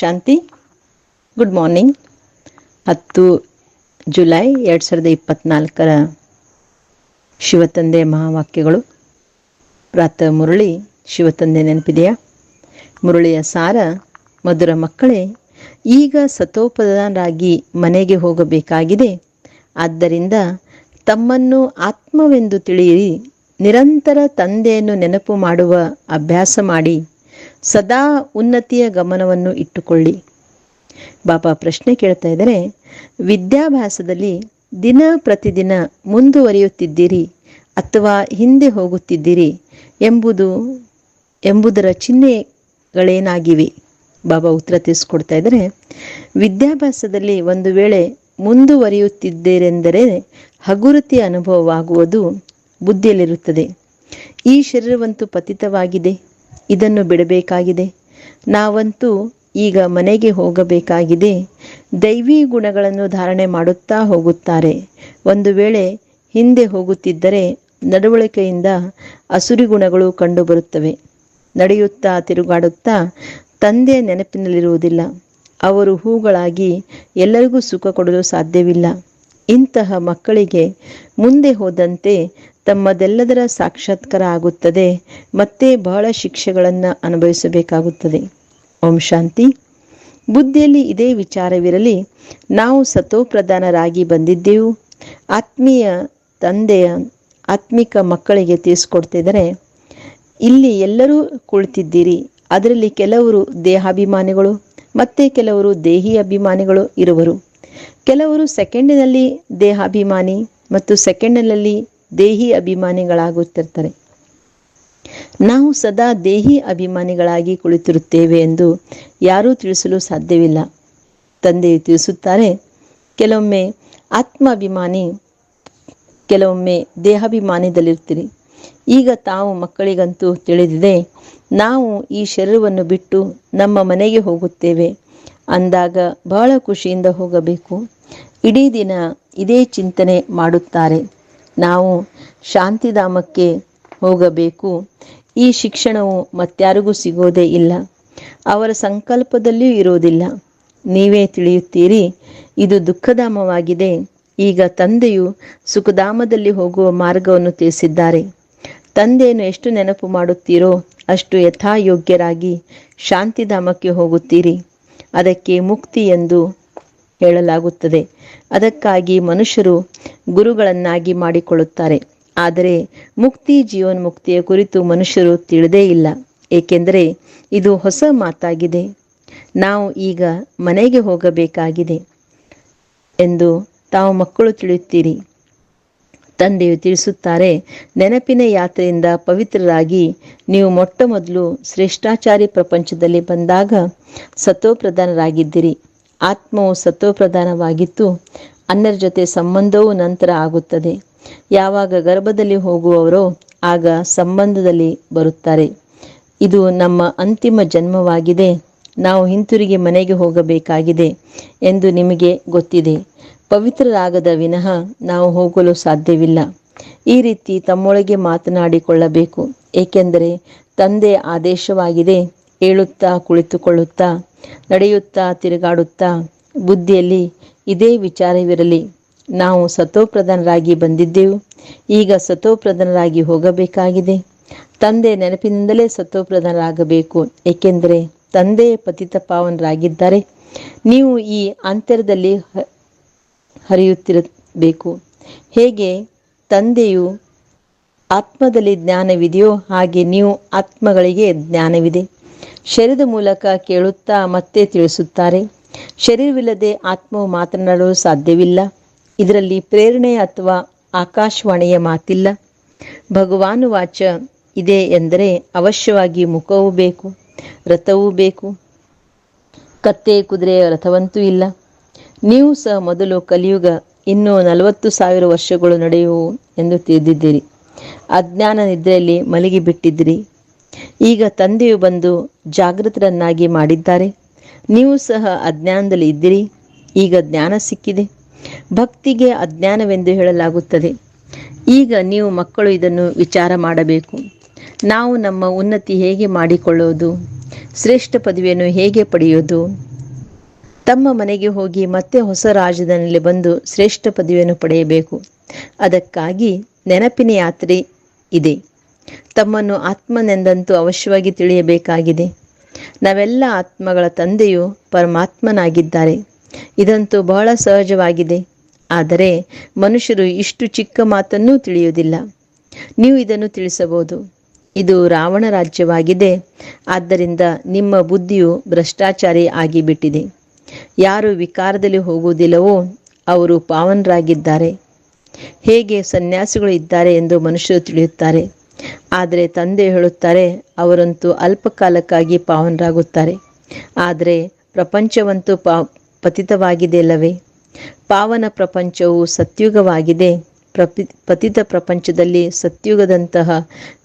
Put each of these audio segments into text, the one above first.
ಶಾಂತಿ. Good morning ಹತ್ತು July ಎರಡು ಸಾವಿರದ ಇಪ್ಪತ್ನಾಲ್ಕರ ಶಿವತಂದೆ ಮಹಾವಾಕ್ಯಗಳು. ಪ್ರಾತಃ ಮುರಳಿ, ಶಿವತಂದೆ ನೆನಪಿದೆಯಾ? ಮುರಳಿಯ ಸಾರ, ಮಧುರ ಮಕ್ಕಳೇ, ಈಗ ಸತೋಪದರಾಗಿ ಮನೆಗೆ ಹೋಗಬೇಕಾಗಿದೆ. ಆದ್ದರಿಂದ ತಮ್ಮನ್ನು ಆತ್ಮವೆಂದು ತಿಳಿಯಿರಿ. ನಿರಂತರ ತಂದೆಯನ್ನು ನೆನಪು ಮಾಡುವ ಅಭ್ಯಾಸ ಮಾಡಿ. ಸದಾ ಉನ್ನತಿಯ ಗಮನವನ್ನು ಇಟ್ಟುಕೊಳ್ಳಿ. ಬಾಬಾ ಪ್ರಶ್ನೆ ಕೇಳ್ತಾ ಇದ್ದಾರೆ, ವಿದ್ಯಾಭ್ಯಾಸದಲ್ಲಿ ದಿನ ಪ್ರತಿದಿನ ಮುಂದುವರಿಯುತ್ತಿದ್ದೀರಿ ಅಥವಾ ಹಿಂದೆ ಹೋಗುತ್ತಿದ್ದೀರಿ ಎಂಬುದು, ಎಂಬುದರ ಚಿಹ್ನೆಗಳೇನಾಗಿವೆ? ಬಾಬಾ ಉತ್ತರ ತಿಳಿಸ್ಕೊಡ್ತಾ ಇದ್ದಾರೆ, ವಿದ್ಯಾಭ್ಯಾಸದಲ್ಲಿ ಒಂದು ವೇಳೆ ಮುಂದುವರಿಯುತ್ತಿದ್ದೀರೆಂದರೆ ಹಗುರತಿ ಅನುಭವವಾಗುವುದು ಬುದ್ಧಿಯಲ್ಲಿರುತ್ತದೆ. ಈ ಶರೀರವಂತೂ ಪತಿತವಾಗಿದೆ. ಇದನ್ನು ಬಿಡಬೇಕಾಗಿದೆ. ನಾವಂತೂ ಈಗ ಮನೆಗೆ ಹೋಗಬೇಕಾಗಿದೆ. ದೈವಿ ಗುಣಗಳನ್ನು ಧಾರಣೆ ಮಾಡುತ್ತಾ ಹೋಗುತ್ತಾರೆ. ಒಂದು ವೇಳೆ ಹಿಂದೆ ಹೋಗುತ್ತಿದ್ದರೆ ನಡವಳಿಕೆಯಿಂದ ಅಸುರಿ ಗುಣಗಳು ಕಂಡುಬರುತ್ತವೆ. ನಡೆಯುತ್ತಾ ತಿರುಗಾಡುತ್ತಾ ತಂದೆ ನೆನಪಿನಲ್ಲಿರುವುದಿಲ್ಲ. ಅವರು ಹೂಗಳಾಗಿ ಎಲ್ಲರಿಗೂ ಸುಖ ಕೊಡಲು ಸಾಧ್ಯವಿಲ್ಲ. ಇಂತಹ ಮಕ್ಕಳಿಗೆ ಮುಂದೆ ಹೋದಂತೆ ತಮ್ಮದೆಲ್ಲದರ ಸಾಕ್ಷಾತ್ಕಾರ ಆಗುತ್ತದೆ. ಮತ್ತೆ ಬಹಳ ಶಿಕ್ಷೆಗಳನ್ನು ಅನುಭವಿಸಬೇಕಾಗುತ್ತದೆ. ಓಂ ಶಾಂತಿ. ಬುದ್ಧಿಯಲ್ಲಿ ಇದೇ ವಿಚಾರವಿರಲಿ, ನಾವು ಸತೋಪ್ರಧಾನರಾಗಿ ಬಂದಿದ್ದೆವು. ಆತ್ಮೀಯ ತಂದೆಯ ಆತ್ಮಿಕ ಮಕ್ಕಳಿಗೆ ತಿಳಿಸ್ಕೊಡ್ತಿದ್ದರೆ, ಇಲ್ಲಿ ಎಲ್ಲರೂ ಕುಳಿತಿದ್ದೀರಿ. ಅದರಲ್ಲಿ ಕೆಲವರು ದೇಹಾಭಿಮಾನಿಗಳು, ಮತ್ತೆ ಕೆಲವರು ದೇಹಿ ಅಭಿಮಾನಿಗಳು ಇರುವರು. ಕೆಲವರು ಸೆಕೆಂಡಿನಲ್ಲಿ ದೇಹಾಭಿಮಾನಿ, ಮತ್ತು ಸೆಕೆಂಡಿನಲ್ಲಿ ದೇಹಿ ಅಭಿಮಾನಿಗಳಾಗುತ್ತಿರ್ತಾರೆ. ನಾವು ಸದಾ ದೇಹಿ ಅಭಿಮಾನಿಗಳಾಗಿ ಕುಳಿತಿರುತ್ತೇವೆ ಎಂದು ಯಾರೂ ತಿಳಿಸಲು ಸಾಧ್ಯವಿಲ್ಲ. ತಂದೆ ತಿಳಿಸುತ್ತಾರೆ, ಕೆಲವೊಮ್ಮೆ ಆತ್ಮಾಭಿಮಾನಿ, ಕೆಲವೊಮ್ಮೆ ದೇಹಾಭಿಮಾನದಲ್ಲಿರ್ತೀರಿ. ಈಗ ತಾವು ಮಕ್ಕಳಿಗಂತೂ ತಿಳಿದಿದೆ, ನಾವು ಈ ಶರೀರವನ್ನು ಬಿಟ್ಟು ನಮ್ಮ ಮನೆಗೆ ಹೋಗುತ್ತೇವೆ. ಅಂದಾಗ ಬಹಳ ಖುಷಿಯಿಂದ ಹೋಗಬೇಕು. ಇಡೀ ದಿನ ಇದೇ ಚಿಂತನೆ ಮಾಡುತ್ತಾರೆ. ನಾವು ಶಾಂತಿಧಾಮಕ್ಕೆ ಹೋಗಬೇಕು. ಈ ಶಿಕ್ಷಣವು ಮತ್ಯಾರಿಗೂ ಸಿಗೋದೇ ಇಲ್ಲ. ಅವರ ಸಂಕಲ್ಪದಲ್ಲಿಯೂ ಇರೋದಿಲ್ಲ. ನೀವೇ ತಿಳಿಯುತ್ತೀರಿ, ಇದು ದುಃಖಧಾಮವಾಗಿದೆ. ಈಗ ತಂದೆಯು ಸುಖಧಾಮದಲ್ಲಿ ಹೋಗುವ ಮಾರ್ಗವನ್ನು ತಿಳಿಸಿದ್ದಾರೆ. ತಂದೆಯನ್ನು ಎಷ್ಟು ನೆನಪು ಮಾಡುತ್ತೀರೋ ಅಷ್ಟು ಯಥಾಯೋಗ್ಯರಾಗಿ ಶಾಂತಿಧಾಮಕ್ಕೆ ಹೋಗುತ್ತೀರಿ. ಅದಕ್ಕೆ ಮುಕ್ತಿ ಎಂದು ಹೇಳಲಾಗುತ್ತದೆ. ಅದಕ್ಕಾಗಿ ಮನುಷ್ಯರು ಗುರುಗಳನ್ನಾಗಿ ಮಾಡಿಕೊಳ್ಳುತ್ತಾರೆ. ಆದರೆ ಮುಕ್ತಿ ಜೀವನ್ಮುಕ್ತಿಯ ಕುರಿತು ಮನುಷ್ಯರು ತಿಳಿದೇ ಇಲ್ಲ. ಏಕೆಂದರೆ ಇದು ಹೊಸ ಮಾತಾಗಿದೆ. ನಾವು ಈಗ ಮನೆಗೆ ಹೋಗಬೇಕಾಗಿದೆ ಎಂದು ತಾವು ಮಕ್ಕಳು ತಿಳಿಯುತ್ತೀರಿ. ತಂದೆಯು ತಿಳಿಸುತ್ತಾರೆ, ನೆನಪಿನ ಯಾತ್ರೆಯಿಂದ ಪವಿತ್ರರಾಗಿ ನೀವು ಮೊಟ್ಟ ಮೊದಲು ಶ್ರೇಷ್ಠಾಚಾರಿ ಪ್ರಪಂಚದಲ್ಲಿ ಬಂದಾಗ ಸತೋಪ್ರಧಾನರಾಗಿದ್ದಿರಿ ಆತ್ಮವು ಸತೋಪ್ರಧಾನವಾಗಿತ್ತು ಅನ್ನರ ಜೊತೆ ಸಂಬಂಧವೂ ನಂತರ ಆಗುತ್ತದೆ. ಯಾವಾಗ ಗರ್ಭದಲ್ಲಿ ಹೋಗುವವರೋ, ಆಗ ಸಂಬಂಧದಲ್ಲಿ ಬರುತ್ತಾರೆ. ಇದು ನಮ್ಮ ಅಂತಿಮ ಜನ್ಮವಾಗಿದೆ. ನಾವು ಹಿಂತಿರುಗಿ ಮನೆಗೆ ಹೋಗಬೇಕಾಗಿದೆ ಎಂದು ನಿಮಗೆ ಗೊತ್ತಿದೆ. ಪವಿತ್ರರಾಗದ ವಿನಃ ನಾವು ಹೋಗಲು ಸಾಧ್ಯವಿಲ್ಲ. ಈ ರೀತಿ ತಮ್ಮೊಳಗೆ ಮಾತನಾಡಿಕೊಳ್ಳಬೇಕು. ಏಕೆಂದರೆ, ತಂದೆ ಆದೇಶವಾಗಿದೆ ಹೇಳುತ್ತಾ ಕುಳಿತುಕೊಳ್ಳುತ್ತಾ ನಡೆಯುತ್ತಾ, ತಿರುಗಾಡುತ್ತಾ, ಬುದ್ಧಿಯಲ್ಲಿ ಇದೇ ವಿಚಾರವಿರಲಿ. ನಾವು ಸತೋಪ್ರಧಾನರಾಗಿ ಬಂದಿದ್ದೆವು. ಈಗ ಸತೋಪ್ರಧಾನರಾಗಿ ಹೋಗಬೇಕಾಗಿದೆ. ತಂದೆ ನೆನಪಿನಿಂದಲೇ ಸತೋಪ್ರಧಾನರಾಗಬೇಕು ಏಕೆಂದರೆ ತಂದೆ ಪತಿತ ಪಾವನರಾಗಿದ್ದಾರೆ. ನೀವು ಈ ಅಂತರದಲ್ಲಿ ಹರಿಯುತ್ತಿರಬೇಕು. ಹೇಗೆ? ತಂದೆಯು ಆತ್ಮದಲ್ಲಿ ಜ್ಞಾನವಿದೆಯೋ ಹಾಗೆ ನೀವು ಆತ್ಮಗಳಿಗೆ ಜ್ಞಾನವಿದೆ. ಶರೀರದ ಮೂಲಕ ಕೇಳುತ್ತಾ ಮತ್ತೆ ತಿಳಿಸುತ್ತಾರೆ. ಶರೀರವಿಲ್ಲದೆ ಆತ್ಮವು ಮಾತನಾಡಲು ಸಾಧ್ಯವಿಲ್ಲ. ಇದರಲ್ಲಿ ಪ್ರೇರಣೆ ಅಥವಾ ಆಕಾಶವಾಣಿಯ ಮಾತಿಲ್ಲ. ಭಗವಾನು ವಾಚ ಇದೆ ಎಂದರೆ ಅವಶ್ಯವಾಗಿ ಮುಖವೂ ಬೇಕು, ರಥವೂ ಬೇಕು. ಕತ್ತೆ ಕುದುರೆಯ ರಥವಂತೂ ಇಲ್ಲ. ನೀವು ಸಹ ಮೊದಲು ಕಲಿಯುಗ ಇನ್ನೂ ನಲವತ್ತು ಸಾವಿರ ವರ್ಷಗಳು ನಡೆಯುವು ಎಂದು ತಿಳಿದಿದ್ದೀರಿ. ಅಜ್ಞಾನ ನಿದ್ರೆಯಲ್ಲಿ ಮಲಗಿಬಿಟ್ಟಿದ್ದಿರಿ. ಈಗ ತಂದೆಯು ಬಂದು ಜಾಗೃತರನ್ನಾಗಿ ಮಾಡಿದ್ದಾರೆ. ನೀವು ಸಹ ಅಜ್ಞಾನದಲ್ಲಿ ಇದ್ದಿರಿ. ಈಗ ಜ್ಞಾನ ಸಿಕ್ಕಿದೆ. ಭಕ್ತಿಗೆ ಅಜ್ಞಾನವೆಂದು ಹೇಳಲಾಗುತ್ತದೆ. ಈಗ ನೀವು ಮಕ್ಕಳು ಇದನ್ನು ವಿಚಾರ ಮಾಡಬೇಕು. ನಾವು ನಮ್ಮ ಉನ್ನತಿ ಹೇಗೆ ಮಾಡಿಕೊಳ್ಳೋದು? ಶ್ರೇಷ್ಠ ಪದವಿಯನ್ನು ಹೇಗೆ ಪಡೆಯೋದು? ತಮ್ಮ ಮನೆಗೆ ಹೋಗಿ ಮತ್ತೆ ಹೊಸ ರಾಜ್ಯದಲ್ಲಿ ಬಂದು ಶ್ರೇಷ್ಠ ಪದವಿಯನ್ನು ಪಡೆಯಬೇಕು. ಅದಕ್ಕಾಗಿ ನೆನಪಿನ ಯಾತ್ರೆ ಇದೆ. ತಮ್ಮನ್ನು ಆತ್ಮನೆಂದಂತೂ ಅವಶ್ಯವಾಗಿ ತಿಳಿಯಬೇಕಾಗಿದೆ. ನಾವೆಲ್ಲ ಆತ್ಮಗಳ ತಂದೆಯು ಪರಮಾತ್ಮನಾಗಿದ್ದಾರೆ. ಇದಂತೂ ಬಹಳ ಸಹಜವಾಗಿದೆ. ಆದರೆ ಮನುಷ್ಯರು ಇಷ್ಟು ಚಿಕ್ಕ ಮಾತನ್ನೂ ತಿಳಿಯುವುದಿಲ್ಲ. ನೀವು ಇದನ್ನು ತಿಳಿಸಬಹುದು. ಇದು ರಾವಣ ರಾಜ್ಯವಾಗಿದೆ. ಆದ್ದರಿಂದ ನಿಮ್ಮ ಬುದ್ಧಿಯು ಭ್ರಷ್ಟಾಚಾರಿ ಆಗಿಬಿಟ್ಟಿದೆ. ಯಾರು ವಿಕಾರದಲ್ಲಿ ಹೋಗುವುದಿಲ್ಲವೋ ಅವರು ಪಾವನರಾಗಿದ್ದಾರೆ. ಹೇಗೆ ಸನ್ಯಾಸಿಗಳು ಇದ್ದಾರೆ ಎಂದು ಮನುಷ್ಯರು ತಿಳಿಯುತ್ತಾರೆ. ಆದರೆ ತಂದೆ ಹೇಳುತ್ತಾರೆ, ಅವರಂತೂ ಅಲ್ಪಕಾಲಕ್ಕಾಗಿ ಪಾವನರಾಗುತ್ತಾರೆ. ಆದರೆ ಪ್ರಪಂಚವಂತೂ ಪಾ, ಪತಿತವಾಗಿದೆಯಲ್ಲವೇ? ಪಾವನ ಪ್ರಪಂಚವು ಸತ್ಯುಗವಾಗಿದೆ. ಪ್ರಪಿ, ಪತಿತ ಪ್ರಪಂಚದಲ್ಲಿ ಸತ್ಯುಗದಂತಹ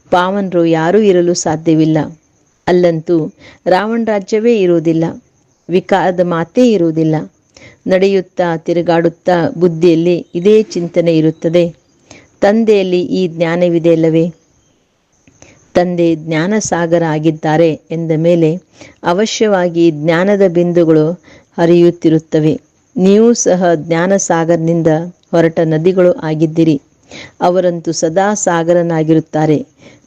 ಪಾವನರು ಯಾರೂ ಇರಲು ಸಾಧ್ಯವಿಲ್ಲ. ಅಲ್ಲಂತೂ ರಾವಣ ರಾಜ್ಯವೇ ಇರುವುದಿಲ್ಲ. ವಿಕಾರದ ಮಾತೇ ಇರುವುದಿಲ್ಲ. ನಡೆಯುತ್ತಾ ತಿರುಗಾಡುತ್ತಾ ಬುದ್ಧಿಯಲ್ಲಿ ಇದೇ ಚಿಂತನೆ ಇರುತ್ತದೆ. ತಂದೆಯಲ್ಲಿ ಈ ಜ್ಞಾನವಿದೆ ಅಲ್ಲವೇ ತಂದೆ ಜ್ಞಾನ ಸಾಗರ ಆಗಿದ್ದಾರೆ ಎಂದ ಮೇಲೆ ಅವಶ್ಯವಾಗಿ ಜ್ಞಾನದ ಬಿಂದುಗಳು ಹರಿಯುತ್ತಿರುತ್ತವೆ. ನೀವು ಸಹ ಜ್ಞಾನ ಸಾಗರನಿಂದ ಹೊರಟ ನದಿಗಳು ಆಗಿದ್ದೀರಿ. ಅವರಂತೂ ಸದಾ ಸಾಗರನಾಗಿರುತ್ತಾರೆ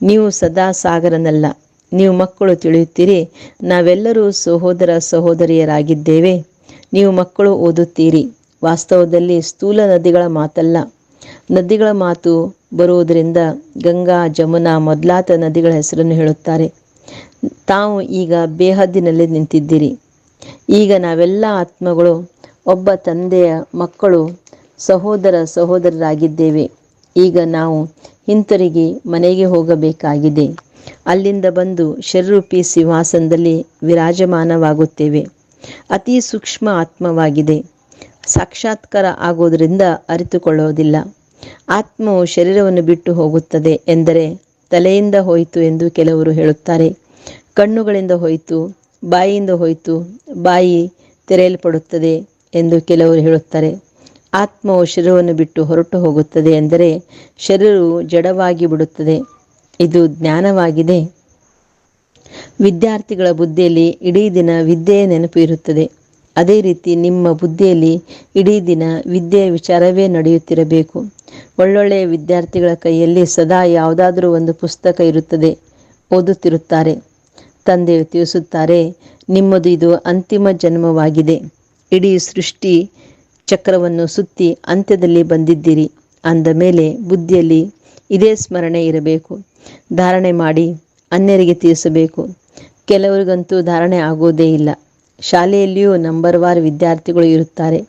ನೀವು ಸದಾ ಸಾಗರನಲ್ಲ ನೀವು ಮಕ್ಕಳು ತಿಳಿಯುತ್ತೀರಿ. ನಾವೆಲ್ಲರೂ ಸಹೋದರ ಸಹೋದರಿಯರಾಗಿದ್ದೇವೆ. ನೀವು ಮಕ್ಕಳು ಓದುತ್ತೀರಿ. ವಾಸ್ತವದಲ್ಲಿ ಸ್ಥೂಲ ನದಿಗಳ ಮಾತಲ್ಲ. ನದಿಗಳ ಮಾತು ಬರುವುದರಿಂದ ಗಂಗಾ, ಜಮುನಾ ಮೊದಲಾದ ನದಿಗಳ ಹೆಸರನ್ನು ಹೇಳುತ್ತಾರೆ. ತಾವು ಈಗ ಬೇಹದ್ದಿನಲ್ಲಿ ನಿಂತಿದ್ದೀರಿ. ಈಗ ನಾವೆಲ್ಲ ಆತ್ಮಗಳು, ಒಬ್ಬ ತಂದೆಯ ಮಕ್ಕಳು, ಸಹೋದರ ಸಹೋದರರಾಗಿದ್ದೇವೆ. ಈಗ ನಾವು ಹಿಂತಿರುಗಿ ಮನೆಗೆ ಹೋಗಬೇಕಾಗಿದೆ. ಅಲ್ಲಿಂದ ಬಂದು ಶರೂಪಿ ಸಿಂಹಾಸನದಲ್ಲಿ ವಿರಾಜಮಾನವಾಗುತ್ತೇವೆ. ಅತಿ ಸೂಕ್ಷ್ಮ ಆತ್ಮವಾಗಿದೆ. ಸಾಕ್ಷಾತ್ಕಾರ ಆಗೋದರಿಂದ ಅರಿತುಕೊಳ್ಳೋದಿಲ್ಲ. ಆತ್ಮವು ಶರೀರವನ್ನು ಬಿಟ್ಟು ಹೋಗುತ್ತದೆ ಎಂದರೆ ತಲೆಯಿಂದ ಹೋಯಿತು ಎಂದು ಕೆಲವರು ಹೇಳುತ್ತಾರೆ. ಕಣ್ಣುಗಳಿಂದ ಹೋಯಿತು, ಬಾಯಿಯಿಂದ ಹೋಯಿತು, ಬಾಯಿ ತೆರೆಯಲ್ಪಡುತ್ತದೆ ಎಂದು ಕೆಲವರು ಹೇಳುತ್ತಾರೆ. ಆತ್ಮವು ಶರೀರವನ್ನು ಬಿಟ್ಟು ಹೊರಟು ಹೋಗುತ್ತದೆ ಎಂದರೆ ಶರೀರವು ಜಡವಾಗಿ ಬಿಡುತ್ತದೆ. ಇದು ಜ್ಞಾನವಾಗಿದೆ. ವಿದ್ಯಾರ್ಥಿಗಳ ಬುದ್ಧಿಯಲ್ಲಿ ಇಡೀ ದಿನ ವಿದ್ಯೆಯ ನೆನಪು ಇರುತ್ತದೆ. ಅದೇ ರೀತಿ ನಿಮ್ಮ ಬುದ್ಧಿಯಲ್ಲಿ ಇಡೀ ದಿನ ವಿದ್ಯೆಯ ವಿಚಾರವೇ ನಡೆಯುತ್ತಿರಬೇಕು. ಒಳ್ಳೊಳ್ಳೆಯ ವಿದ್ಯಾರ್ಥಿಗಳ ಕೈಯಲ್ಲಿ ಸದಾ ಯಾವುದಾದರೂ ಒಂದು ಪುಸ್ತಕ ಇರುತ್ತದೆ. ಓದುತ್ತಿರುತ್ತಾರೆ. ತಂದೆ ತಿಳಿಸುತ್ತಾರೆ, ನಿಮ್ಮದು ಇದು ಅಂತಿಮ ಜನ್ಮವಾಗಿದೆ. ಇಡೀ ಸೃಷ್ಟಿ ಚಕ್ರವನ್ನು ಸುತ್ತಿ ಅಂತ್ಯದಲ್ಲಿ ಬಂದಿದ್ದೀರಿ. ಅಂದ ಮೇಲೆ ಬುದ್ಧಿಯಲ್ಲಿ ಇದೇ ಸ್ಮರಣೆ ಇರಬೇಕು. ಧಾರಣೆ ಮಾಡಿ ಅನ್ಯರಿಗೆ ತಿಳಿಸಬೇಕು. ಕೆಲವರಿಗಂತೂ ಧಾರಣೆ ಆಗೋದೇ ಇಲ್ಲ. ಶಾಲೆಯಲ್ಲಿಯೂ ನಂಬರ್ ವಾರ್ ವಿದ್ಯಾರ್ಥಿಗಳು ಇರುತ್ತಾರೆ.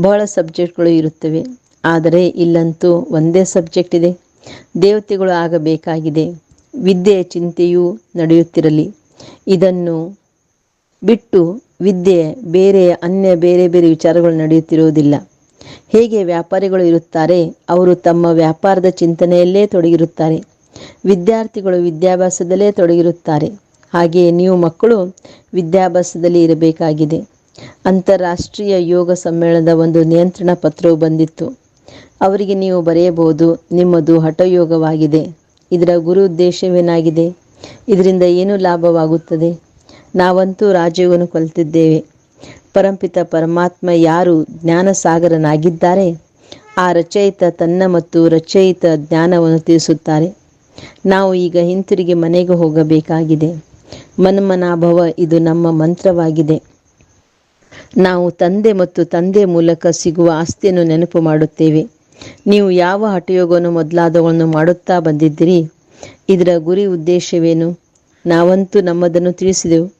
ಬಹಳ ಸಬ್ಜೆಕ್ಟ್ಗಳು ಇರುತ್ತವೆ. ಆದರೆ ಇಲ್ಲಂತೂ ಒಂದೇ ಸಬ್ಜೆಕ್ಟ್ ಇದೆ. ದೇವತೆಗಳು ಆಗಬೇಕಾಗಿದೆ. ವಿದ್ಯೆಯ ಚಿಂತೆಯೂ ನಡೆಯುತ್ತಿರಲಿ. ಇದನ್ನು ಬಿಟ್ಟು ವಿದ್ಯೆ, ಬೇರೆ ಅನ್ಯ ಬೇರೆ ಬೇರೆ ವಿಚಾರಗಳು ನಡೆಯುತ್ತಿರುವುದಿಲ್ಲ. ಹೇಗೆ ವ್ಯಾಪಾರಿಗಳು ಇರುತ್ತಾರೆ, ಅವರು ತಮ್ಮ ವ್ಯಾಪಾರದ ಚಿಂತನೆಯಲ್ಲೇ ತೊಡಗಿರುತ್ತಾರೆ. ವಿದ್ಯಾರ್ಥಿಗಳು ವಿದ್ಯಾಭ್ಯಾಸದಲ್ಲೇ ತೊಡಗಿರುತ್ತಾರೆ. ಹಾಗೆಯೇ ನೀವು ಮಕ್ಕಳು ವಿದ್ಯಾಭ್ಯಾಸದಲ್ಲಿ ಇರಬೇಕಾಗಿದೆ. ಅಂತಾರಾಷ್ಟ್ರೀಯ ಯೋಗ ಸಮ್ಮೇಳನದ ಒಂದು ನಿಯಂತ್ರಣ ಪತ್ರವು ಬಂದಿತ್ತು. ಅವರಿಗೆ ನೀವು ಬರೆಯಬಹುದು, ನಿಮ್ಮದು ಹಠಯೋಗವಾಗಿದೆ. ಇದರ ಗುರು ಉದ್ದೇಶವೇನಾಗಿದೆ? ಇದರಿಂದ ಏನು ಲಾಭವಾಗುತ್ತದೆ? ನಾವಂತೂ ರಾಜಯೋಗವನ್ನು ಕಲಿತಿದ್ದೇವೆ. ಪರಂಪಿತ ಪರಮಾತ್ಮ ಯಾರು ಜ್ಞಾನ ಸಾಗರನಾಗಿದ್ದಾರೆ ಆ ರಚಯಿತ ತನ್ನ ಮತ್ತು ರಚಯಿತ ಜ್ಞಾನವನ್ನು ತಿಳಿಸುತ್ತಾರೆ. ನಾವು ಈಗ ಹಿಂತಿರುಗಿ ಮನೆಗೆ ಹೋಗಬೇಕಾಗಿದೆ. ಮನ್ಮನಾಭವ, ಇದು ನಮ್ಮ ಮಂತ್ರವಾಗಿದೆ. ನಾವು ತಂದೆ ಮತ್ತು ತಂದೆ ಮೂಲಕ ಸಿಗುವ ಆಸ್ತಿಯನ್ನು ನೆನಪು ಮಾಡುತ್ತೇವೆ. ನೀವು ಯಾವ ಹಠಯೋಗವನ್ನು ಮೊದಲಾದವುಗಳನ್ನು ಮಾಡುತ್ತಾ ಬಂದಿದ್ದೀರಿ? ಇದರ ಗುರಿ ಉದ್ದೇಶವೇನು? ನಾವಂತೂ ನಮ್ಮದನ್ನು ತಿಳಿಸಿದೆವು.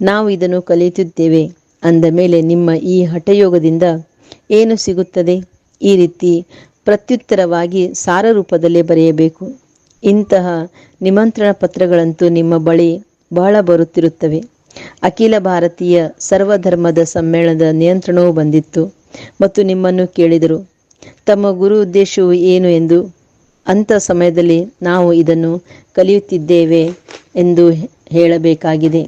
ನಾವು ಇದನ್ನು ಕಲಿಯುತ್ತಿದ್ದೇವೆ. ಅಂದ ಮೇಲೆ ನಿಮ್ಮ ಈ ಹಠಯೋಗದಿಂದ ಏನು ಸಿಗುತ್ತದೆ? ಈ ರೀತಿ ಪ್ರತ್ಯುತ್ತರವಾಗಿ ಸಾರ ರೂಪದಲ್ಲೇ ಬರೆಯಬೇಕು. ಇಂತಹ ನಿಮಂತ್ರಣ ಪತ್ರಗಳಂತೂ ನಿಮ್ಮ ಬಳಿ ಬಹಳ ಬರುತ್ತಿರುತ್ತವೆ. ಅಖಿಲ ಭಾರತೀಯ ಸರ್ವಧರ್ಮದ ಸಮ್ಮೇಳನದ ನಿಯಂತ್ರಣವೂ ಬಂದಿತ್ತು ಮತ್ತು ನಿಮ್ಮನ್ನು ಕೇಳಿದರು. ತಮ್ಮ ಗುರು ಉದ್ದೇಶವು ಏನು ಎಂದು ಅಂಥ ಸಮಯದಲ್ಲಿ ನಾವು ಇದನ್ನು ಕಲಿಯುತ್ತಿದ್ದೇವೆ ಎಂದು ಹೇಳಬೇಕಾಗಿದೆ.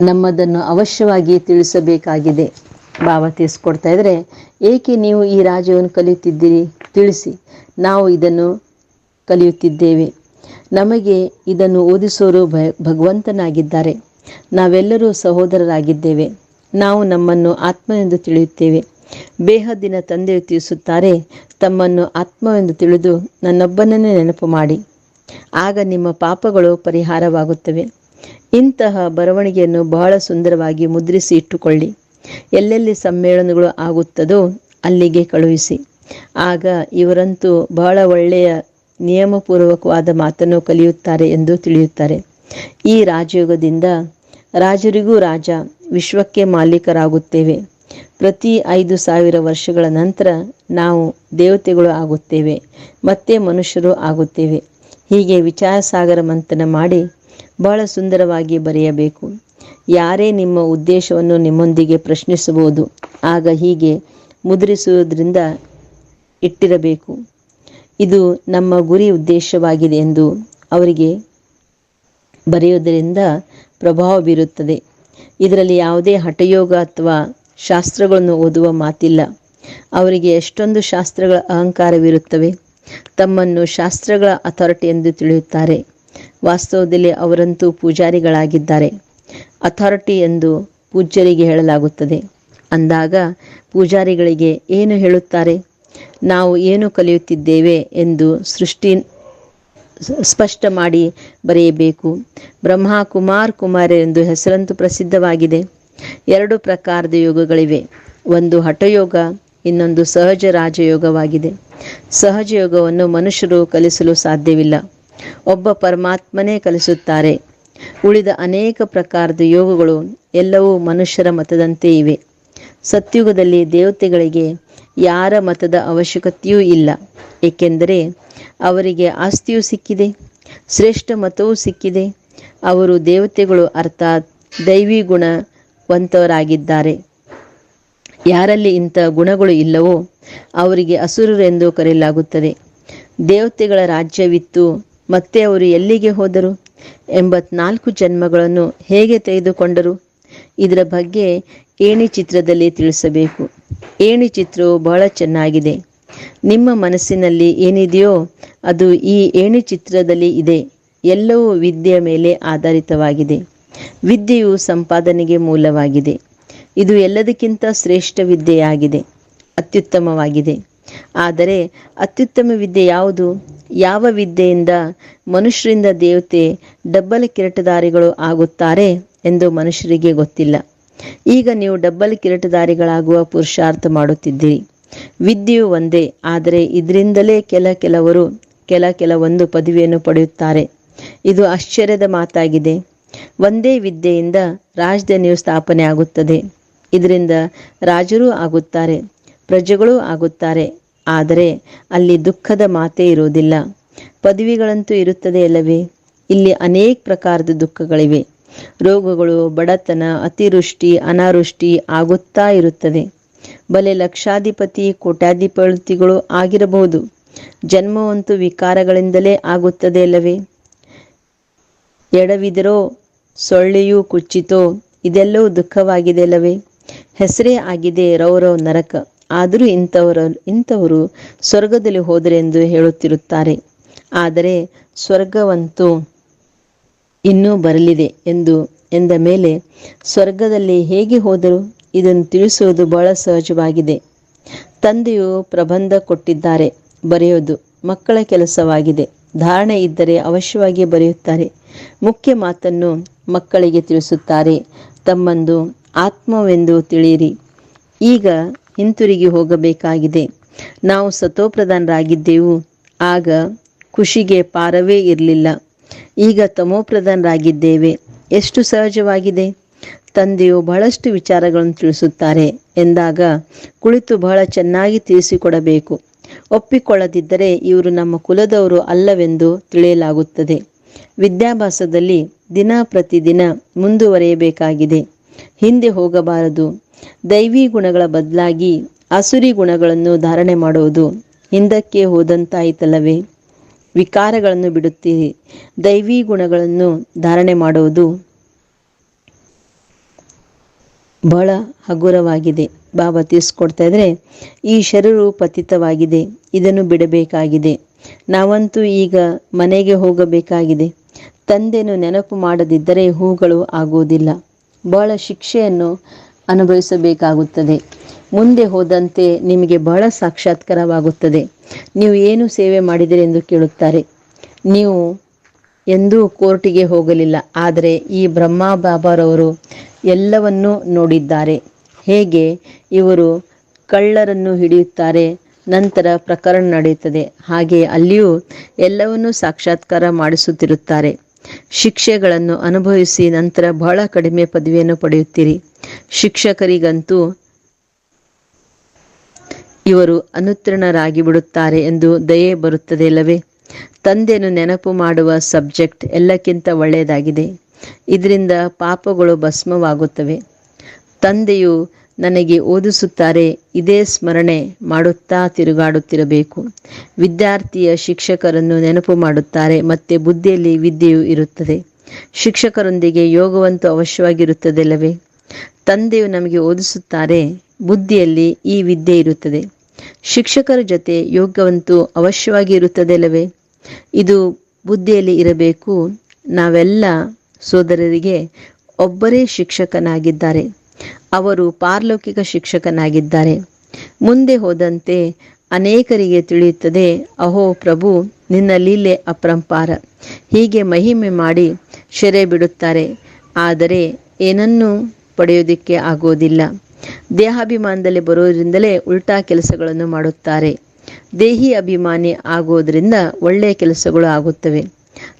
ನಮ್ಮದನ್ನು ಅವಶ್ಯವಾಗಿ ತಿಳಿಸಬೇಕಾಗಿದೆ. ಭಾವ ತಿಳಿಸ್ಕೊಡ್ತಾ ಇದ್ರೆ, ಏಕೆ ನೀವು ಈ ರಾಜ್ಯವನ್ನು ಕಲಿಯುತ್ತಿದ್ದೀರಿ? ತಿಳಿಸಿ. ನಾವು ಇದನ್ನು ಕಲಿಯುತ್ತಿದ್ದೇವೆ. ನಮಗೆ ಇದನ್ನು ಓದಿಸೋರು ಭಗವಂತನಾಗಿದ್ದಾರೆ. ನಾವೆಲ್ಲರೂ ಸಹೋದರರಾಗಿದ್ದೇವೆ. ನಾವು ನಮ್ಮನ್ನು ಆತ್ಮವೆಂದು ತಿಳಿಯುತ್ತೇವೆ. ಬೇಹದ್ದಿನ ತಂದೆಯು ತಿಳಿಸುತ್ತಾರೆ ತಮ್ಮನ್ನು ಆತ್ಮವೆಂದು ತಿಳಿದು ನನ್ನೊಬ್ಬನನ್ನೇ ನೆನಪು ಮಾಡಿ. ಆಗ ನಿಮ್ಮ ಪಾಪಗಳು ಪರಿಹಾರವಾಗುತ್ತವೆ. ಇಂತಹ ಬರವಣಿಗೆಯನ್ನು ಬಹಳ ಸುಂದರವಾಗಿ ಮುದ್ರಿಸಿ ಇಟ್ಟುಕೊಳ್ಳಿ. ಎಲ್ಲೆಲ್ಲಿ ಸಮ್ಮೇಳನಗಳು ಆಗುತ್ತದೋ ಅಲ್ಲಿಗೆ ಕಳುಹಿಸಿ. ಆಗ ಇವರಂತೂ ಬಹಳ ಒಳ್ಳೆಯ ನಿಯಮಪೂರ್ವಕವಾದ ಮಾತನ್ನು ಕಲಿಯುತ್ತಾರೆ ಎಂದು ತಿಳಿಯುತ್ತಾರೆ. ಈ ರಾಜಯೋಗದಿಂದ ರಾಜರಿಗೂ ರಾಜ ವಿಶ್ವಕ್ಕೆ ಮಾಲೀಕರಾಗುತ್ತೇವೆ. ಪ್ರತಿ ಐದು ಸಾವಿರ ವರ್ಷಗಳ ನಂತರ ನಾವು ದೇವತೆಗಳು ಆಗುತ್ತೇವೆ, ಮತ್ತೆ ಮನುಷ್ಯರು ಆಗುತ್ತೇವೆ. ಹೀಗೆ ವಿಚಾರ ಸಾಗರ ಮಂಥನ ಮಾಡಿ ಬಹಳ ಸುಂದರವಾಗಿ ಬರೆಯಬೇಕು. ಯಾರೇ ನಿಮ್ಮ ಉದ್ದೇಶವನ್ನು ನಿಮ್ಮೊಂದಿಗೆ ಪ್ರಶ್ನಿಸಬಹುದು ಆಗ ಹೀಗೆ ಮುದ್ರಿಸುವುದರಿಂದ ಇಟ್ಟಿರಬೇಕು. ಇದು ನಮ್ಮ ಗುರಿ ಉದ್ದೇಶವಾಗಿದೆ ಎಂದು ಅವರಿಗೆ ಬರೆಯುವುದರಿಂದ ಪ್ರಭಾವ ಬೀರುತ್ತದೆ. ಇದರಲ್ಲಿ ಯಾವುದೇ ಹಠಯೋಗ ಅಥವಾ ಶಾಸ್ತ್ರಗಳನ್ನು ಓದುವ ಮಾತಿಲ್ಲ. ಅವರಿಗೆ ಎಷ್ಟೊಂದು ಶಾಸ್ತ್ರಗಳ ಅಹಂಕಾರವಿರುತ್ತವೆ. ತಮ್ಮನ್ನು ಶಾಸ್ತ್ರಗಳ ಅಥಾರಿಟಿ ಎಂದು ತಿಳಿಯುತ್ತಾರೆ. ವಾಸ್ತವದಲ್ಲಿ ಅವರಂತೂ ಪೂಜಾರಿಗಳಾಗಿದ್ದಾರೆ. ಅಥಾರಿಟಿ ಎಂದು ಪೂಜ್ಯರಿಗೆ ಹೇಳಲಾಗುತ್ತದೆ. ಅಂದಾಗ ಪೂಜಾರಿಗಳಿಗೆ ಏನು ಹೇಳುತ್ತಾರೆ? ನಾವು ಏನು ಕಲಿಯುತ್ತಿದ್ದೇವೆ ಎಂದು ಸೃಷ್ಟಿ ಸ್ಪಷ್ಟ ಮಾಡಿ ಬರೆಯಬೇಕು. ಬ್ರಹ್ಮ, ಕುಮಾರ್ ಕುಮಾರ್ ಎಂದು ಹೆಸರಂತೂ ಪ್ರಸಿದ್ಧವಾಗಿದೆ. ಎರಡು ಪ್ರಕಾರದ ಯೋಗಗಳಿವೆ. ಒಂದು ಹಠಯೋಗ, ಇನ್ನೊಂದು ಸಹಜ ರಾಜಯೋಗವಾಗಿದೆ. ಸಹಜ ಯೋಗವನ್ನು ಮನುಷ್ಯರು ಕಲಿಸಲು ಸಾಧ್ಯವಿಲ್ಲ. ಒಬ್ಬ ಪರಮಾತ್ಮನೇ ಕಲಿಸುತ್ತಾರೆ. ಉಳಿದ ಅನೇಕ ಪ್ರಕಾರದ ಯೋಗಗಳು ಎಲ್ಲವೂ ಮನುಷ್ಯರ ಮತದಂತೆ ಇವೆ. ಸತ್ಯುಗದಲ್ಲಿ ದೇವತೆಗಳಿಗೆ ಯಾರ ಮತದ ಅವಶ್ಯಕತೆಯೂ ಇಲ್ಲ. ಏಕೆಂದರೆ ಅವರಿಗೆ ಆಸ್ತಿಯೂ ಸಿಕ್ಕಿದೆ, ಶ್ರೇಷ್ಠ ಮತವೂ ಸಿಕ್ಕಿದೆ. ಅವರು ದೇವತೆಗಳು ಅರ್ಥಾತ್ ದೈವಿ ಗುಣವಂತವರಾಗಿದ್ದಾರೆ ಯಾರಲ್ಲಿ ಇಂಥ ಗುಣಗಳು ಇಲ್ಲವೋ ಅವರಿಗೆ ಅಸುರರೆಂದು ಕರೆಯಲಾಗುತ್ತದೆ. ದೇವತೆಗಳ ರಾಜ್ಯವಿತ್ತು, ಮತ್ತೆ ಅವರು ಎಲ್ಲಿಗೆ ಹೋದರು? ಎಂಬತ್ನಾಲ್ಕು ಜನ್ಮಗಳನ್ನು ಹೇಗೆ ತೆಗೆದುಕೊಂಡರು? ಇದರ ಬಗ್ಗೆ ಏಣಿ ಚಿತ್ರದಲ್ಲಿ ತಿಳಿಸಬೇಕು. ಏಣಿ ಚಿತ್ರವು ಬಹಳ ಚೆನ್ನಾಗಿದೆ. ನಿಮ್ಮ ಮನಸ್ಸಿನಲ್ಲಿ ಏನಿದೆಯೋ ಅದು ಈ ಏಣಿ ಚಿತ್ರದಲ್ಲಿ ಇದೆ. ಎಲ್ಲವೂ ವಿದ್ಯೆಯ ಮೇಲೆ ಆಧಾರಿತವಾಗಿದೆ. ವಿದ್ಯೆಯು ಸಂಪಾದನೆಗೆ ಮೂಲವಾಗಿದೆ. ಇದು ಎಲ್ಲದಕ್ಕಿಂತ ಶ್ರೇಷ್ಠ ವಿದ್ಯೆಯಾಗಿದೆ. ಅತ್ಯುತ್ತಮವಾಗಿದೆ. ಆದರೆ ಅತ್ಯುತ್ತಮ ವಿದ್ಯೆ ಯಾವುದು? ಯಾವ ವಿದ್ಯೆಯಿಂದ ಮನುಷ್ಯರಿಂದ ದೇವತೆ ಡಬ್ಬಲ ಕಿರಟದಾರಿಗಳು ಆಗುತ್ತಾರೆ ಎಂದು ಮನುಷ್ಯರಿಗೆ ಗೊತ್ತಿಲ್ಲ. ಈಗ ನೀವು ಡಬ್ಬಲ್ ಕಿರಟದಾರಿಗಳಾಗುವ ಪುರುಷಾರ್ಥ ಮಾಡುತ್ತಿದ್ದೀರಿ. ವಿದ್ಯೆಯು ಒಂದೇ, ಆದರೆ ಇದರಿಂದಲೇ ಕೆಲ ಕೆಲವರು ಕೆಲ ಕೆಲವೊಂದು ಪದವಿಯನ್ನು ಪಡೆಯುತ್ತಾರೆ. ಇದು ಆಶ್ಚರ್ಯದ ಮಾತಾಗಿದೆ. ಒಂದೇ ವಿದ್ಯೆಯಿಂದ ರಾಜಧಾನಿಯು ಸ್ಥಾಪನೆ ಆಗುತ್ತದೆ. ಇದರಿಂದ ರಾಜರೂ ಆಗುತ್ತಾರೆ, ಪ್ರಜೆಗಳೂ ಆಗುತ್ತಾರೆ, ಆದರೆ ಅಲ್ಲಿ ದುಃಖದ ಮಾತೇ ಇರುವುದಿಲ್ಲ. ಪದವಿಗಳಂತೂ ಇರುತ್ತದೆ ಅಲ್ಲವೇ? ಇಲ್ಲಿ ಅನೇಕ ಪ್ರಕಾರದ ದುಃಖಗಳಿವೆ. ರೋಗಗಳು, ಬಡತನ, ಅತಿವೃಷ್ಟಿ, ಅನಾವೃಷ್ಟಿ ಆಗುತ್ತಾ ಇರುತ್ತದೆ. ಬಲೆ ಲಕ್ಷಾಧಿಪತಿ, ಕೋಟ್ಯಾಧಿಪತಿಗಳು ಆಗಿರಬಹುದು. ಜನ್ಮವಂತೂ ವಿಕಾರಗಳಿಂದಲೇ ಆಗುತ್ತದೆ ಅಲ್ಲವೇ ಎಡವಿದರೋ, ಸೊಳ್ಳೆಯೂ ಕುಚ್ಚಿತೋ, ಇದೆಲ್ಲವೂ ದುಃಖವಾಗಿದೆ ಅಲ್ಲವೇ ಹೆಸರೇ ಆಗಿದೆ ರೌರವ್ ನರಕ. ಆದರೂ ಇಂಥವರ, ಇಂಥವರು ಸ್ವರ್ಗದಲ್ಲಿ ಹೋದರೆಂದು ಹೇಳುತ್ತಿರುತ್ತಾರೆ. ಆದರೆ ಸ್ವರ್ಗವಂತೂ ಇನ್ನೂ ಬರಲಿದೆ ಎಂದು ಎಂದ ಮೇಲೆ, ಸ್ವರ್ಗದಲ್ಲಿ ಹೇಗೆ ಹೋದರು? ಇದನ್ನು ತಿಳಿಸುವುದು ಬಹಳ ಸಹಜವಾಗಿದೆ. ತಂದೆಯು ಪ್ರಬಂಧ ಕೊಟ್ಟಿದ್ದಾರೆ, ಬರೆಯೋದು ಮಕ್ಕಳ ಕೆಲಸವಾಗಿದೆ. ಧಾರಣೆ ಇದ್ದರೆ ಅವಶ್ಯವಾಗಿ ಬರೆಯುತ್ತಾರೆ. ಮುಖ್ಯ ಮಾತನ್ನು ಮಕ್ಕಳಿಗೆ ತಿಳಿಸುತ್ತಾರೆ. ತಮ್ಮಂದು ಆತ್ಮವೆಂದು ತಿಳಿಯಿರಿ. ಈಗ ಹಿಂತಿರುಗಿ ಹೋಗಬೇಕಾಗಿದೆ. ನಾವು ಸತೋಪ್ರಧಾನರಾಗಿದ್ದೆವು ಆಗ ಖುಷಿಗೆ ಪಾರವೇ ಇರಲಿಲ್ಲ. ಈಗ ತಮೋಪ್ರಧಾನರಾಗಿದ್ದೇವೆ. ಎಷ್ಟು ಸಹಜವಾಗಿದೆ? ತಂದೆಯು ಬಹಳಷ್ಟು ವಿಚಾರಗಳನ್ನು ತಿಳಿಸುತ್ತಾರೆ ಎಂದಾಗ ಕುಳಿತು ಬಹಳ ಚೆನ್ನಾಗಿ ತಿಳಿಸಿಕೊಡಬೇಕು. ಒಪ್ಪಿಕೊಳ್ಳದಿದ್ದರೆ ಇವರು ನಮ್ಮ ಕುಲದವರು ಅಲ್ಲವೆಂದು ತಿಳಿಯಲಾಗುತ್ತದೆ. ವಿದ್ಯಾಭ್ಯಾಸದಲ್ಲಿ ದಿನ ಪ್ರತಿದಿನ ಮುಂದುವರಿಯಬೇಕಾಗಿದೆ. ಹಿಂದೆ ಹೋಗಬಾರದು. ದೈವಿ ಗುಣಗಳ ಬದಲಾಗಿ ಅಸುರಿ ಗುಣಗಳನ್ನು ಧಾರಣೆ ಮಾಡುವುದು ಹಿಂದಕ್ಕೆ ಹೋದಂತಾಯಿತಲ್ಲವೇ? ವಿಕಾರಗಳನ್ನು ಬಿಡುತ್ತೀರಿ. ದೈವಿ ಗುಣಗಳನ್ನು ಧಾರಣೆ ಮಾಡುವುದು ಬಹಳ ಹಗುರವಾಗಿದೆ. ಬಾಬಾ ತಿಳಿಸ್ಕೊಡ್ತಾ ಇದ್ರೆ, ಈ ಶರೀರವು ಪತಿತವಾಗಿದೆ. ಇದನ್ನು ಬಿಡಬೇಕಾಗಿದೆ. ನಾವಂತೂ ಈಗ ಮನೆಗೆ ಹೋಗಬೇಕಾಗಿದೆ. ತಂದೆಯನ್ನು ನೆನಪು ಮಾಡದಿದ್ದರೆ ಹೂಗಳು ಆಗುವುದಿಲ್ಲ. ಬಹಳ ಶಿಕ್ಷೆಯನ್ನು ಅನುಭವಿಸಬೇಕಾಗುತ್ತದೆ. ಮುಂದೆ ಹೋದಂತೆ ನಿಮಗೆ ಬಹಳ ಸಾಕ್ಷಾತ್ಕಾರವಾಗುತ್ತದೆ. ನೀವು ಏನು ಸೇವೆ ಮಾಡಿದಿರಿ ಎಂದು ಕೇಳುತ್ತಾರೆ. ನೀವು ಎಂದೂ ಕೋರ್ಟಿಗೆ ಹೋಗಲಿಲ್ಲ. ಆದರೆ ಈ ಬ್ರಹ್ಮ ಬಾಬಾರವರು ಎಲ್ಲವನ್ನೂ ನೋಡಿದ್ದಾರೆ. ಹೇಗೆ ಇವರು ಕಳ್ಳರನ್ನು ಹಿಡಿಯುತ್ತಾರೆ, ನಂತರ ಪ್ರಕರಣ ನಡೆಯುತ್ತದೆ. ಹಾಗೆ ಅಲ್ಲಿಯೂ ಎಲ್ಲವನ್ನೂ ಸಾಕ್ಷಾತ್ಕಾರ ಮಾಡಿಸುತ್ತಿರುತ್ತಾರೆ. ಶಿಕ್ಷೆಗಳನ್ನು ಅನುಭವಿಸಿ ನಂತರ ಬಹಳ ಕಡಿಮೆ ಪದವಿಯನ್ನು ಪಡೆಯುತ್ತೀರಿ. ಶಿಕ್ಷಕರಿಗಂತೂ ಇವರು ಅನುತ್ತೀರ್ಣರಾಗಿ ಬಿಡುತ್ತಾರೆ ಎಂದು ದಯೆ ಬರುತ್ತದೆ ಅಲ್ಲವೇ ತಂದೆಯನ್ನು ನೆನಪು ಮಾಡುವ ಸಬ್ಜೆಕ್ಟ್ ಎಲ್ಲಕ್ಕಿಂತ ಒಳ್ಳೆಯದಾಗಿದೆ. ಇದರಿಂದ ಪಾಪಗಳು ಭಸ್ಮವಾಗುತ್ತವೆ. ತಂದೆಯು ನನಗೆ ಓದಿಸುತ್ತಾರೆ, ಇದೇ ಸ್ಮರಣೆ ಮಾಡುತ್ತಾ ತಿರುಗಾಡುತ್ತಿರಬೇಕು. ವಿದ್ಯಾರ್ಥಿಯ ಶಿಕ್ಷಕರನ್ನು ನೆನಪು ಮಾಡುತ್ತಾರೆ, ಮತ್ತೆ ಬುದ್ಧಿಯಲ್ಲಿ ವಿದ್ಯೆಯು ಇರುತ್ತದೆ. ಶಿಕ್ಷಕರೊಂದಿಗೆ ಯೋಗವಂತೂ ಅವಶ್ಯವಾಗಿರುತ್ತದೆಲ್ಲವೇ? ತಂದೆಯು ನಮಗೆ ಓದಿಸುತ್ತಾರೆ, ಬುದ್ಧಿಯಲ್ಲಿ ಈ ವಿದ್ಯೆ ಇರುತ್ತದೆ. ಶಿಕ್ಷಕರ ಜೊತೆ ಯೋಗವಂತೂ ಅವಶ್ಯವಾಗಿ ಇರುತ್ತದಲ್ಲವೇ? ಇದು ಬುದ್ಧಿಯಲ್ಲಿ ಇರಬೇಕು. ನಾವೆಲ್ಲ ಸೋದರರಿಗೆ ಒಬ್ಬರೇ ಶಿಕ್ಷಕನಾಗಿದ್ದಾರೆ. ಅವರು ಪಾರಲೌಕಿಕ ಶಿಕ್ಷಕನಾಗಿದ್ದಾರೆ. ಮುಂದೆ ಹೋದಂತೆ ಅನೇಕರಿಗೆ ತಿಳಿಯುತ್ತದೆ, ಅಹೋ ಪ್ರಭು, ನಿನ್ನ ಲೀಲೆ ಅಪರಂಪಾರ. ಹೀಗೆ ಮಹಿಮೆ ಮಾಡಿ ಶೆರೆ ಬಿಡುತ್ತಾರೆ. ಆದರೆ ಏನನ್ನೂ ಪಡೆಯೋದಿಕ್ಕೆ ಆಗೋದಿಲ್ಲ ದೇಹಾಭಿಮಾನದಲ್ಲಿ ಬರೋದ್ರಿಂದಲೇ ಉಲ್ಟಾ ಕೆಲಸಗಳನ್ನು ಮಾಡುತ್ತಾರೆ. ದೇಹಿ ಅಭಿಮಾನಿ ಆಗೋದ್ರಿಂದ ಒಳ್ಳೆಯ ಕೆಲಸಗಳು ಆಗುತ್ತವೆ.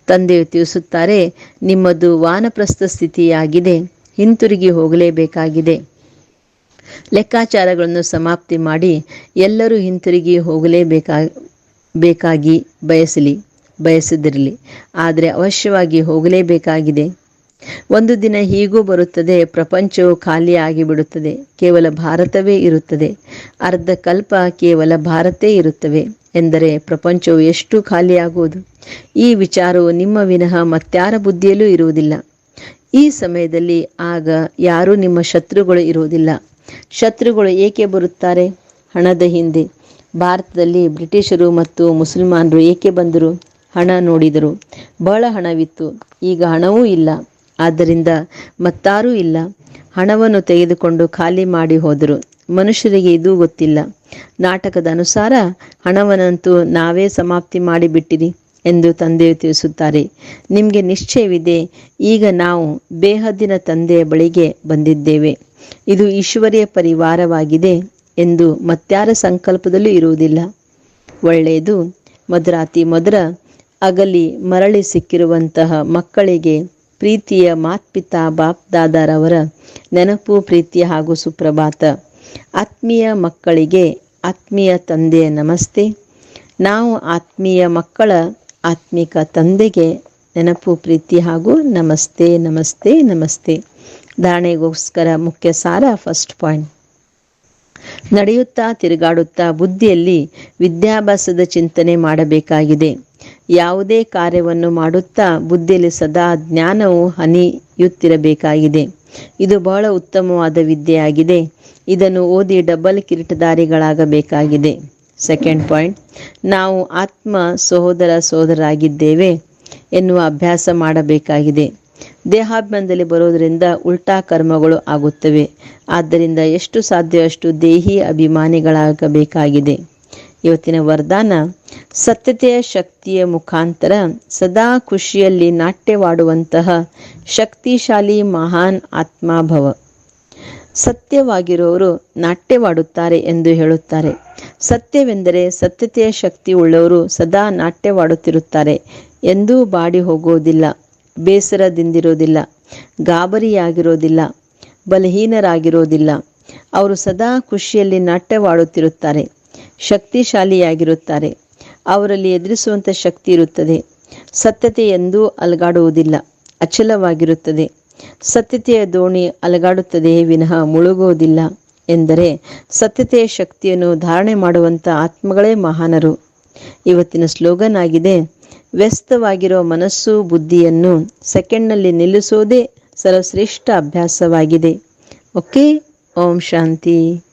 ತಂದೆಯು ತಿಳಿಸುತ್ತಾರೆ, ನಿಮ್ಮದು ವಾನಪ್ರಸ್ಥ ಸ್ಥಿತಿಯಾಗಿದೆ, ಹಿಂತಿರುಗಿ ಹೋಗಲೇಬೇಕಾಗಿದೆ. ಲೆಕ್ಕಾಚಾರಗಳನ್ನು ಸಮಾಪ್ತಿ ಮಾಡಿ, ಎಲ್ಲರೂ ಹಿಂತಿರುಗಿ ಹೋಗಲೇಬೇಕಾ, ಬೇಕಾಗಿ ಬಯಸಲಿ, ಬಯಸದಿರಲಿ. ಆದರೆ ಅವಶ್ಯವಾಗಿ ಹೋಗಲೇಬೇಕಾಗಿದೆ. ಒಂದು ದಿನ ಹೀಗೂ ಬರುತ್ತದೆ, ಪ್ರಪಂಚವು ಖಾಲಿಯಾಗಿ ಬಿಡುತ್ತದೆ ಕೇವಲ ಭಾರತವೇ ಇರುತ್ತದೆ. ಅರ್ಧ ಕಲ್ಪ ಕೇವಲ ಭಾರತೇ ಇರುತ್ತವೆ, ಎಂದರೆ ಪ್ರಪಂಚವು ಎಷ್ಟು ಖಾಲಿಯಾಗುವುದು? ಈ ವಿಚಾರವು ನಿಮ್ಮ ವಿನಃ ಮತ್ಯಾರ ಬುದ್ಧಿಯಲ್ಲೂ ಇರುವುದಿಲ್ಲ. ಈ ಸಮಯದಲ್ಲಿ ಆಗ ಯಾರೂ ನಿಮ್ಮ ಶತ್ರುಗಳು ಇರುವುದಿಲ್ಲ. ಶತ್ರುಗಳು ಏಕೆ ಬರುತ್ತಾರೆ? ಹಣದ ಹಿಂದೆ. ಭಾರತದಲ್ಲಿ ಬ್ರಿಟಿಷರು ಮತ್ತು ಮುಸಲ್ಮಾನರು ಏಕೆ ಬಂದರು? ಹಣ ನೋಡಿದರು. ಬಹಳ ಹಣವಿತ್ತು. ಈಗ ಹಣವೂ ಇಲ್ಲ. ಆದ್ದರಿಂದ ಮತ್ತಾರೂ ಇಲ್ಲ. ಹಣವನ್ನು ತೆಗೆದುಕೊಂಡು ಖಾಲಿ ಮಾಡಿ ಹೋದರು. ಮನುಷ್ಯರಿಗೆ ಇದೂ ಗೊತ್ತಿಲ್ಲ. ನಾಟಕದ ಅನುಸಾರ ಹಣವನ್ನಂತೂ ನಾವೇ ಸಮಾಪ್ತಿ ಮಾಡಿಬಿಟ್ಟಿರಿ ಎಂದು ತಂದೆಯು ತಿಳಿಸುತ್ತಾರೆ. ನಿಮಗೆ ನಿಶ್ಚಯವಿದೆ, ಈಗ ನಾವು ಬೇಹದ್ದಿನ ತಂದೆಯ ಬಳಿಗೆ ಬಂದಿದ್ದೇವೆ. ಇದು ಈಶ್ವರಿಯ ಪರಿವಾರವಾಗಿದೆ ಎಂದು ಮತ್ಯಾರ ಸಂಕಲ್ಪದಲ್ಲೂ ಇರುವುದಿಲ್ಲ. ಒಳ್ಳೆಯದು, ಮದ್ರಾತಿ ಮಧುರ ಅಗಲಿ ಮರಳಿ ಸಿಕ್ಕಿರುವಂತಹ ಮಕ್ಕಳಿಗೆ ಪ್ರೀತಿಯ ಮಾತ್ಪಿತಾ ಬಾಪ್ ದಾದಾರವರ ನೆನಪು ಪ್ರೀತಿ ಹಾಗೂ ಸುಪ್ರಭಾತ. ಆತ್ಮೀಯ ಮಕ್ಕಳಿಗೆ ಆತ್ಮೀಯ ತಂದೆಯ ನಮಸ್ತೆ. ನಾವು ಆತ್ಮೀಯ ಮಕ್ಕಳ ಆತ್ಮಿಕ ತಂದೆಗೆ ನೆನಪು, ಪ್ರೀತಿ ಹಾಗೂ ನಮಸ್ತೆ ನಮಸ್ತೆ ನಮಸ್ತೆ. ಧಾರಣೆಗೋಸ್ಕರ ಮುಖ್ಯ ಸಾರ, ಫಸ್ಟ್ ಪಾಯಿಂಟ್. ನಡೆಯುತ್ತಾ, ತಿರುಗಾಡುತ್ತಾ ಬುದ್ಧಿಯಲ್ಲಿ ವಿದ್ಯಾಭ್ಯಾಸದ ಚಿಂತನೆ ಮಾಡಬೇಕಾಗಿದೆ. ಯಾವುದೇ ಕಾರ್ಯವನ್ನು ಮಾಡುತ್ತಾ ಬುದ್ಧಿಯಲ್ಲಿ ಸದಾ ಜ್ಞಾನವು ಹನಿಯುತ್ತಿರಬೇಕಾಗಿದೆ. ಇದು ಬಹಳ ಉತ್ತಮವಾದ ವಿದ್ಯೆಯಾಗಿದೆ. ಇದನ್ನು ಓದಿ ಡಬಲ್ ಕಿರೀಟಧಾರಿಗಳಾಗಬೇಕಾಗಿದೆ. ಸೆಕೆಂಡ್ ಪಾಯಿಂಟ್, ನಾವು ಆತ್ಮ ಸಹೋದರ ಸೋದರಾಗಿದ್ದೇವೆ ಎನ್ನುವ ಅಭ್ಯಾಸ ಮಾಡಬೇಕಾಗಿದೆ. ದೇಹಾಭಿಮಾನದಲ್ಲಿ ಬರೋದರಿಂದ ಉಲ್ಟಾ ಕರ್ಮಗಳು ಆಗುತ್ತವೆ. ಆದ್ದರಿಂದ ಎಷ್ಟು ಸಾಧ್ಯವಷ್ಟು ದೇಹಿ ಅಭಿಮಾನಿಗಳಾಗಬೇಕಾಗಿದೆ. ಇವತ್ತಿನ ವರದಾನ ಸತ್ಯತೆಯ ಶಕ್ತಿಯ ಮುಖಾಂತರ ಸದಾ ಖುಷಿಯಲ್ಲಿ ನಾಟ್ಯವಾಡುವಂತಹ ಶಕ್ತಿಶಾಲಿ ಮಹಾನ್ ಆತ್ಮಾಭವ. ಸತ್ಯವಾಗಿರೋರು ನಾಟ್ಯವಾಡುತ್ತಾರೆ ಎಂದು ಹೇಳುತ್ತಾರೆ. ಸತ್ಯವೆಂದರೆ ಸತ್ಯತೆಯ ಶಕ್ತಿ ಉಳ್ಳವರು ಸದಾ ನಾಟ್ಯವಾಡುತ್ತಿರುತ್ತಾರೆ ಎಂದೂ ಬಾಡಿ ಹೋಗುವುದಿಲ್ಲ ಬೇಸರದಿಂದಿರೋದಿಲ್ಲ ಗಾಬರಿಯಾಗಿರೋದಿಲ್ಲ ಬಲಹೀನರಾಗಿರೋದಿಲ್ಲ ಅವರು ಸದಾ ಖುಷಿಯಲ್ಲಿ ನಾಟ್ಯವಾಡುತ್ತಿರುತ್ತಾರೆ. ಶಕ್ತಿಶಾಲಿಯಾಗಿರುತ್ತಾರೆ. ಅವರಲ್ಲಿ ಎದುರಿಸುವಂಥ ಶಕ್ತಿ ಇರುತ್ತದೆ. ಸತ್ಯತೆ ಎಂದೂ ಅಲಗಾಡುವುದಿಲ್ಲ, ಅಚಲವಾಗಿರುತ್ತದೆ. ಸತ್ಯತೆಯ ದೋಣಿ ಅಲಗಾಡುತ್ತದೆ ವಿನಃ ಮುಳುಗುವುದಿಲ್ಲ ಎಂದರೆ ಸತ್ಯತೆಯ ಶಕ್ತಿಯನ್ನು ಧಾರಣೆ ಮಾಡುವಂಥ ಆತ್ಮಗಳೇ ಮಹಾನರು. ಇವತ್ತಿನ ಸ್ಲೋಗನ್ ಆಗಿದೆ, ವ್ಯಸ್ತವಾಗಿರೋ ಮನಸ್ಸು ಬುದ್ಧಿಯನ್ನು ಸೆಕೆಂಡ್ನಲ್ಲಿ ನಿಲ್ಲಿಸೋದೇ ಸರ್ವಶ್ರೇಷ್ಠ ಅಭ್ಯಾಸವಾಗಿದೆ. ಓಕೆ, ಓಂ ಶಾಂತಿ.